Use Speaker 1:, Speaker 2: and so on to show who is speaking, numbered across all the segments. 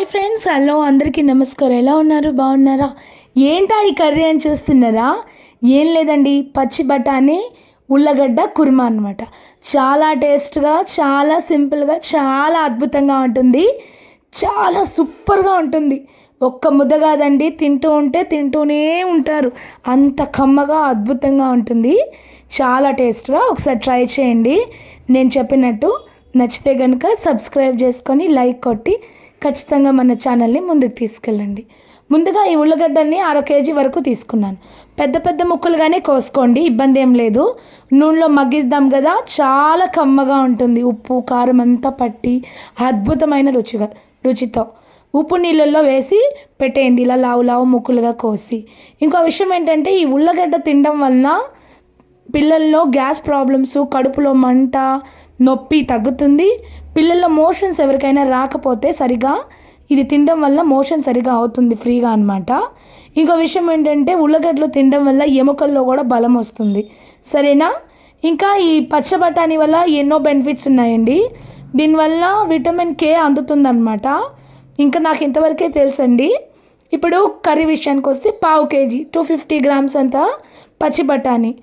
Speaker 1: Hi friends hello అందరికీ నమస్కారం. ఎలా ఉన్నారు? బాగున్నారా? ఏంటా ఈ కర్రీ అని చూస్తున్నారా? ఏం లేదండి పచ్చి బఠానీ ఉల్లగడ్డ కుర్మా అనమాట చాలా టేస్ట్గా చాలా సింపుల్గా చాలా అద్భుతంగా ఉంటుంది. చాలా సూపర్గా ఉంటుంది. ఒక్క ముద్ద కాదండి తింటూ ఉంటే తింటూనే ఉంటారు. అంత కమ్మగా అద్భుతంగా ఉంటుంది. చాలా టేస్ట్గా ఒకసారి ట్రై చేయండి. నేను చెప్పినట్టు నచ్చితే కనుక సబ్స్క్రైబ్ చేసుకొని లైక్ కొట్టి ఖచ్చితంగా మన ఛానల్ని ముందుకు తీసుకెళ్ళండి. ముందుగా ఈ ఉల్లగడ్డల్ని అర కేజీ వరకు తీసుకున్నాను. పెద్ద పెద్ద ముక్కలుగానే కోసుకోండి ఇబ్బంది ఏం లేదు. నూనెలో మగ్గిద్దాం కదా చాలా కమ్మగా ఉంటుంది. ఉప్పు కారం అంతా పట్టి అద్భుతమైన రుచిగా రుచితో. ఉప్పు నీళ్ళల్లో వేసి పెట్టేయండి ఇలా లావు లావు ముక్కలుగా కోసి. ఇంకో విషయం ఏంటంటే ఈ ఉల్లగడ్డ తినడం వలన పిల్లల్లో గ్యాస్ ప్రాబ్లమ్స్ కడుపులో మంట నొప్పి తగ్గుతుంది. పిల్లల్లో మోషన్స్ ఎవరికైనా రాకపోతే సరిగా ఇది తినడం వల్ల మోషన్ సరిగా అవుతుంది ఫ్రీగా అనమాట ఇంకో విషయం ఏంటంటే ఉల్లగడ్డలు తినడం వల్ల ఎముకల్లో కూడా బలం వస్తుంది. సరేనా? ఇంకా ఈ పచ్చబటాని బఠానీ వల్ల ఎన్నో బెనిఫిట్స్ ఉన్నాయండి. దీనివల్ల విటమిన్ కే అందుతుందన్నమాట. ఇంకా నాకు ఇంతవరకే తెలుసండి. ఇప్పుడు కర్రీ విషయానికి వస్తే పావు కేజీ టూ ఫిఫ్టీ గ్రామ్స్ అంతా పచ్చి బఠానీ.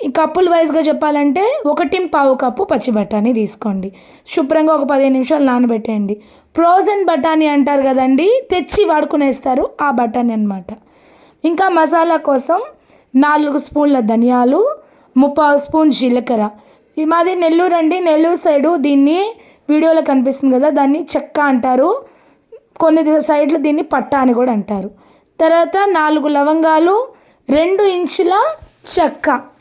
Speaker 1: ఈ కప్పులు వైజ్గా చెప్పాలంటే ఒకటి పావు కప్పు పచ్చి బఠానీ తీసుకోండి. శుభ్రంగా ఒక పదిహేను నిమిషాలు నానబెట్టేయండి. ఫ్రోజన్ బఠానీ అంటారు కదండి తెచ్చి వాడుకునేస్తారు ఆ బఠానీ అనమాట ఇంకా మసాలా కోసం నాలుగు స్పూన్ల ధనియాలు ముప్పావు స్పూన్ జీలకర్ర. ఇది మాది నెల్లూరు అండి నెల్లూరు సైడు దీన్ని వీడియోలో కనిపిస్తుంది కదా దాన్ని చెక్క అంటారు. కొన్ని సైడ్లు దీన్ని పట్ట అని కూడా అంటారు. తర్వాత నాలుగు లవంగాలు రెండు ఇంచుల చెక్క.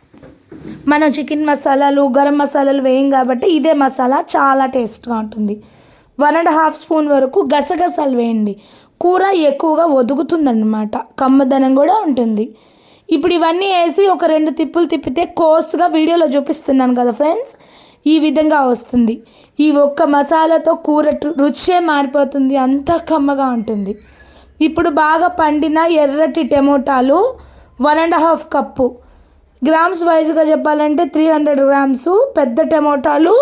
Speaker 1: మనం చికెన్ మసాలాలు గరం మసాలాలు వేయం కాబట్టి ఇదే మసాలా చాలా టేస్ట్గా ఉంటుంది. వన్ అండ్ హాఫ్ స్పూన్ వరకు గసగసాలు వేయండి. కూర ఎక్కువగా ఒదుగుతుందన్నమాట. కమ్మదనం కూడా ఉంటుంది. ఇప్పుడు ఇవన్నీ వేసి ఒక రెండు తిప్పులు తిప్పితే కోర్స్గా వీడియోలో చూపిస్తున్నాను కదా ఫ్రెండ్స్. ఈ విధంగా వస్తుంది. ఈ ఒక్క మసాలాతో కూర రుచే మారిపోతుంది. అంత కమ్మగా ఉంటుంది. ఇప్పుడు బాగా పండిన ఎర్రటి టమోటాలు one and half cup. Grams వైజ్గా చెప్పాలంటే త్రీ హండ్రెడ్ గ్రామ్స్ పెద్ద టమోటాలు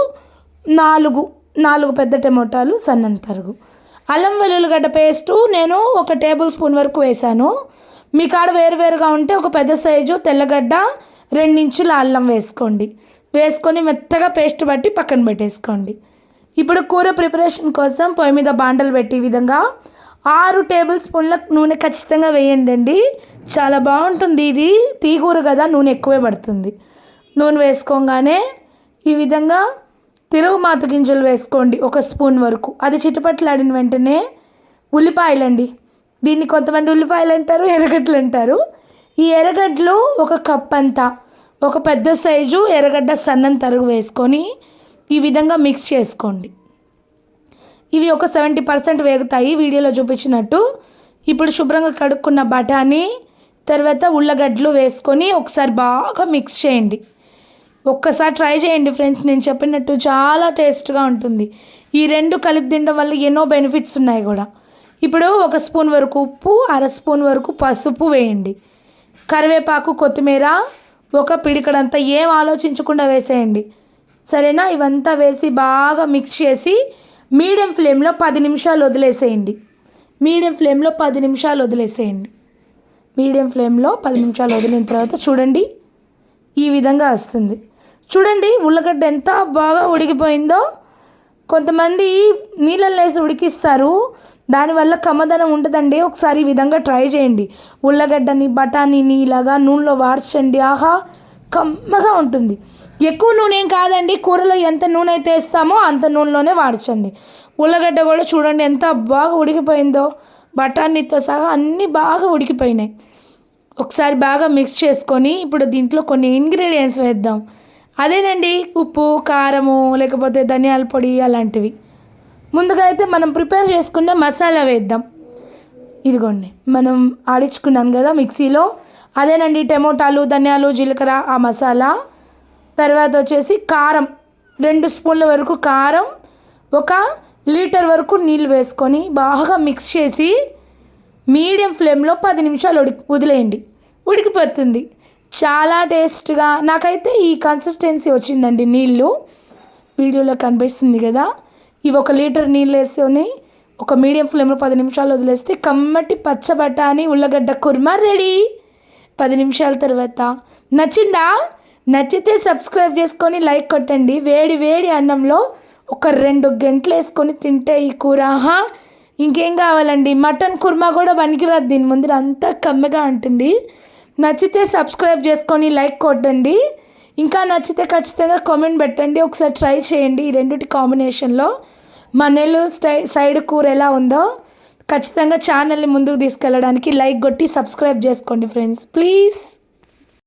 Speaker 1: నాలుగు నాలుగు పెద్ద టమోటాలు సన్నంతరుగు. అల్లం వెల్లుల్లిగడ్డ పేస్టు నేను ఒక టేబుల్ స్పూన్ వరకు వేసాను మీ కాడ వేరువేరుగా ఉంటే ఒక పెద్ద సైజు తెల్లగడ్డ రెండించుల అల్లం వేసుకోండి. వేసుకొని మెత్తగా పేస్ట్ బట్టి పక్కన పెట్టేసుకోండి. ఇప్పుడు కూర ప్రిపరేషన్ కోసం పొయ్యి మీద బాండలు పెట్టి విధంగా ఆరు టేబుల్ స్పూన్ల నూనె ఖచ్చితంగా వేయండి అండి. చాలా బాగుంటుంది ఇది. తీగూర కదా నూనె ఎక్కువే పడుతుంది. నూనె వేసుకోగానే ఈ విధంగా తిరుగుమాత గింజలు వేసుకోండి ఒక స్పూన్ వరకు. అది చిటపట్లాడిన వెంటనే ఉల్లిపాయలండి. దీన్ని కొంతమంది ఉల్లిపాయలు అంటారు ఎర్రగడ్డలు అంటారు. ఈ ఎర్రగడ్డలు ఒక కప్ అంతా ఒక పెద్ద సైజు ఎర్రగడ్డ సన్నం తరుగు వేసుకొని ఈ విధంగా మిక్స్ చేసుకోండి. ఇవి ఒక సెవెంటీ పర్సెంట్ వేగుతాయి వీడియోలో చూపించినట్టు. ఇప్పుడు శుభ్రంగా కడుక్కున్న బఠానీ తర్వాత ఉల్లగడ్డలు వేసుకొని ఒకసారి బాగా మిక్స్ చేయండి. ఒక్కసారి ట్రై చేయండి ఫ్రెండ్స్ నేను చెప్పినట్టు చాలా టేస్ట్గా ఉంటుంది. ఈ రెండు కలిపి తినడం వల్ల ఎన్నో బెనిఫిట్స్ ఉన్నాయి కూడా. ఇప్పుడు ఒక స్పూన్ వరకు ఉప్పు అర స్పూన్ వరకు పసుపు వేయండి. కరివేపాకు కొత్తిమీర ఒక పిడికడంతా ఏం ఆలోచించకుండా వేసేయండి. సరేనా? ఇవంతా వేసి బాగా మిక్స్ చేసి మీడియం ఫ్లేమ్లో పది నిమిషాలు వదిలేసేయండి. మీడియం ఫ్లేమ్లో పది నిమిషాలు వదిలేసేయండి. మీడియం ఫ్లేమ్లో పది నిమిషాలు వదిలిన తర్వాత చూడండి ఈ విధంగా వస్తుంది. చూడండి ఉల్లగడ్డ ఎంత బాగా ఉడికిపోయిందో. కొంతమంది నీళ్ళల్లో వేసి ఉడికిస్తారు. దానివల్ల కమ్మదనం ఉంటుందండి. ఒకసారి ఈ విధంగా ట్రై చేయండి. ఉల్లగడ్డని బఠానీని ఇలాగా నూనెలో వాడ్చండి. ఆహా! కమ్మగా ఉంటుంది. ఎక్కువ నూనె ఏం కాదండి. కూరలో ఎంత నూనె అయితే వేస్తామో అంత నూనెలోనే వాడచండి ఉల్లగడ్డ కూడా చూడండి ఎంత బాగా ఉడికిపోయిందో. బఠానీతో సహా అన్నీ బాగా ఉడికిపోయినాయి. ఒకసారి బాగా మిక్స్ చేసుకొని ఇప్పుడు దీంట్లో కొన్ని ఇంగ్రీడియంట్స్ వేద్దాం. అదేనండి ఉప్పు కారము లేకపోతే ధనియాల పొడి అలాంటివి. ముందుగా అయితే మనం ప్రిపేర్ చేసుకున్న మసాలా వేద్దాం. ఇదిగోండి మనం ఆడించుకున్నాం కదా మిక్సీలో. అదేనండి టమోటాలు ధనియాలు జీలకర్ర ఆ మసాలా. తర్వాత వచ్చేసి కారం రెండు స్పూన్ల వరకు కారం ఒక లీటర్ వరకు నీళ్ళు వేసుకొని బాగా మిక్స్ చేసి మీడియం ఫ్లేమ్లో పది నిమిషాలు ఉడికి వదిలేయండి. ఉడికిపోతుంది. చాలా టేస్ట్గా నాకైతే ఈ కన్సిస్టెన్సీ వచ్చిందండి నీళ్ళు. వీడియోలో కనిపిస్తుంది కదా ఇవి ఒక లీటర్ నీళ్ళు వేసుకొని ఒక మీడియం ఫ్లేమ్లో పది నిమిషాలు వదిలేస్తే కమ్మటి పచ్చబటాని ఉల్లగడ్డ కుర్మా రెడీ పది నిమిషాల తర్వాత. నచ్చిందా? నచ్చితే సబ్స్క్రైబ్ చేసుకొని లైక్ కొట్టండి. వేడి వేడి అన్నంలో ఒక రెండు గంటలు వేసుకొని తింటే ఈ కూర ఆహా! ఇంకేం కావాలండి? మటన్ కుర్మా కూడా పనికిరాదు దీని ముందర. అంతా కమ్మగా ఉంటుంది నచ్చితే సబ్స్క్రైబ్ చేసుకొని లైక్ కొట్టండి. ఇంకా నచ్చితే ఖచ్చితంగా కామెంట్ పెట్టండి. ఒకసారి ట్రై చేయండి ఈ రెండిటి కాంబినేషన్లో మా నెల్లూరు స్టై సైడ్ కూర ఎలా ఉందో ఖచ్చితంగా ఛానల్ని ముందుకు తీసుకెళ్ళడానికి లైక్ కొట్టి సబ్స్క్రైబ్ చేసుకోండి ఫ్రెండ్స్. ప్లీజ్.